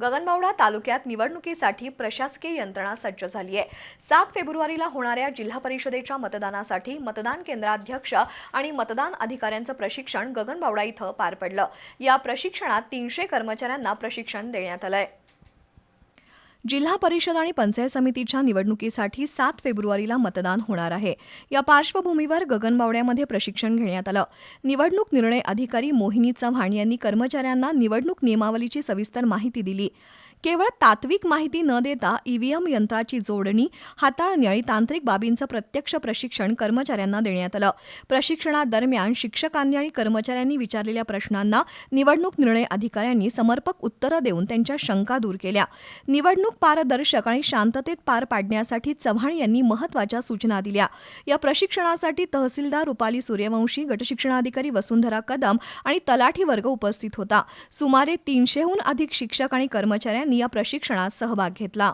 गगनबावडा तालुक्यात निवडणुकीसाठी प्रशासकीय यंत्रणा सज्ज झाली आहे. सात फेब्रुवारीला होणाऱ्या जिल्हा परिषदेच्या मतदानासाठी मतदान केंद्राध्यक्ष आणि मतदान अधिकाऱ्यांचं प्रशिक्षण गगनबावडा इथं पार पडलं. या प्रशिक्षणात तीनशे कर्मचाऱ्यांना प्रशिक्षण देण्यात आलंय. जिल्हा परिषद आणि पंचायत समितीच्या निवडणुकीसाठी सात फेब्रुवारीला मतदान होणार आहे. या पार्श्वभूमीवर गगनबावड्यामध्ये प्रशिक्षण घेण्यात आलं. निवडणूक निर्णय अधिकारी मोहिनी चव्हाण यांनी कर्मचाऱ्यांना निवडणूक नियमावलीची सविस्तर माहिती दिली. केवळ तात्विक माहिती न देता ईव्हीएम यंत्राची जोडणी हाताळणी आणि तांत्रिक बाबींचं प्रत्यक्ष प्रशिक्षण कर्मचाऱ्यांना देण्यात आलं. प्रशिक्षणादरम्यान शिक्षकांनी आणि कर्मचाऱ्यांनी विचारलेल्या प्रश्नांना निवडणूक निर्णय अधिकाऱ्यांनी समर्पक उत्तरं देऊन त्यांच्या शंका दूर केल्या. निवडणूक पारदर्शक आणि शांततेत पार पाडण्यासाठी चव्हाण यांनी महत्त्वाच्या सूचना दिल्या. या प्रशिक्षणासाठी तहसीलदार रुपाली सूर्यवंशी गटशिक्षणाधिकारी वसुंधरा कदम आणि तलाठी वर्ग उपस्थित होता. सुमारे तीनशेहून अधिक शिक्षक आणि कर्मचाऱ्यांनी या प्रशिक्षणात सहभाग घेतला.